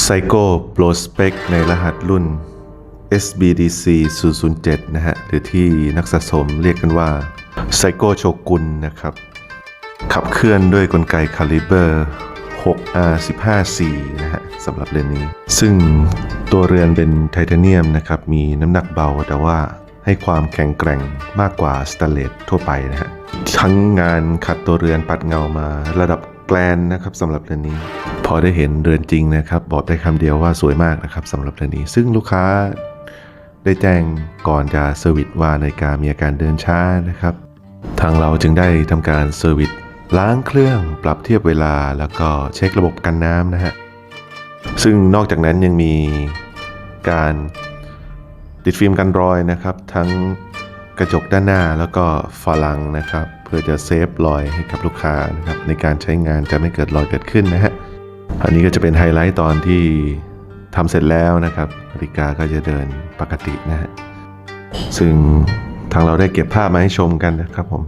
Psycho Pro Spec ในรหัสรุ่น SBDC 007 นะฮะ หรือที่นักสะสมเรียกกันว่า Psycho Shogun นะครับ ขับเคลื่อนด้วยกลไกคาลิเบอร์ 6R 15 C นะฮะสำหรับเรือนนี้ ซึ่งตัวเรือนเป็นไทเทเนียมนะครับ มีน้ำหนักเบาแต่ว่าให้ความแข็งแกร่งมากกว่าสแตนเลสทั่วไปนะฮะ ทั้งงานขัดตัวเรือนปัดเงามาระดับแกลนนะครับสำหรับเรือนนี้ พอได้เห็นเรือนจริงนะครับ บอกได้คำเดียวว่าสวยมากนะครับสำหรับเรือนนี้ ซึ่งลูกค้าได้แจ้งก่อนจะเซอร์วิสว่านาฬิกามีอาการเดินช้านะครับ ทางเราจึงได้ทำการเซอร์วิสล้างเครื่องปรับเทียบเวลาแล้วก็เช็คระบบกันน้ำนะฮะซึ่งนอกจากนั้นยังมีการติดฟิล์มกันรอยนะครับ ทั้งกระจกด้านหน้าแล้วก็ฝาลังนะครับ เพื่อจะเซฟรอยให้กับลูกค้านะครับในการใช้งานจะไม่เกิดรอยเกิดขึ้นนะฮะ อันนี้ก็จะเป็นไฮไลท์ตอนที่ทำเสร็จแล้วนะครับนาฬิกาก็จะเดินปกตินะฮะซึ่งทางเราได้เก็บภาพมาให้ชมกันนะครับผม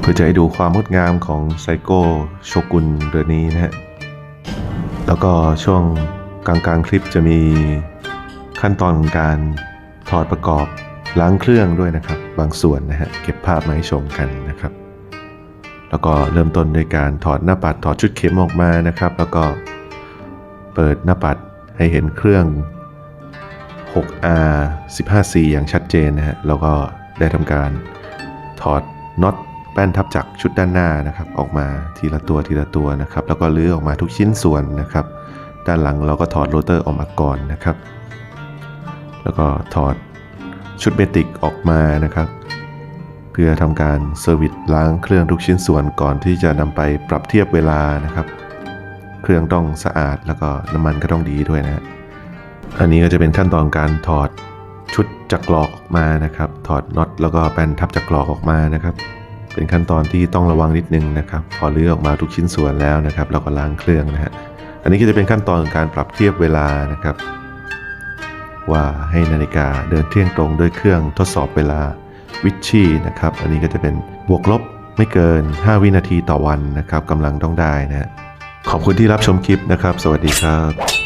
เพื่อจะให้ดูความงดงามของไซโก้โชกุนเรือนี้นะฮะแล้วก็ช่วงกลางกลางๆคลิปจะมีขั้นตอนของการถอดประกอบล้างเครื่องด้วยนะครับ บางส่วนนะฮะเก็บภาพมาให้ชมกันนะครับ แล้วก็เริ่มต้นด้วยการถอดหน้าปัดถอดชุดเข็มออกมานะครับ แล้วก็เปิดหน้าปัดให้เห็นเครื่อง 6R 15C อย่างชัดเจนนะฮะแล้วก็ได้ทำการถอดน็อตแป้นทับจักรชุดด้านหน้านะครับ ออกมาทีละตัวทีละตัวนะครับ แล้วก็ลื้อออกมาทุกชิ้นส่วนนะครับ ด้านหลังเราก็ถอดโรเตอร์ออกมาก่อนนะครับ แล้วก็ถอดชุดเมติกออกมานะครับ พื่อทำการเซอร์วิสล้างเครื่องทุกชิ้นส่วนก่อนที่จะนำไปปรับเทียบเวลานะครับ เครื่องต้องสะอาดแล้วก็น้ำมันก็ต้องดีด้วยนะอันนี้ก็จะเป็นขั้นตอนการถอดชุดจักรกรอกออกมานะครับ ถอดน็อตแล้วก็แป้นทับจักรกรอกออกมานะครับ เป็นขั้นตอนที่ต้องระวังนิดนึงนะครับ พอเลือกออกมาทุกชิ้นส่วนแล้วนะครับเราก็ล้างเครื่องนะฮะอันนี้ก็จะเป็นขั้นตอนของการปรับเทียบเวลานะครับ ว่าให้นาฬิกาเดินเที่ยงตรงด้วยเครื่องทดสอบเวลา วิชชี่นะครับ อันนี้ก็จะเป็นบวกลบไม่เกิน 5 วินาทีต่อวันนะครับกำลังต้องได้นะฮะขอบคุณที่รับชมคลิปนะครับ สวัสดีครับ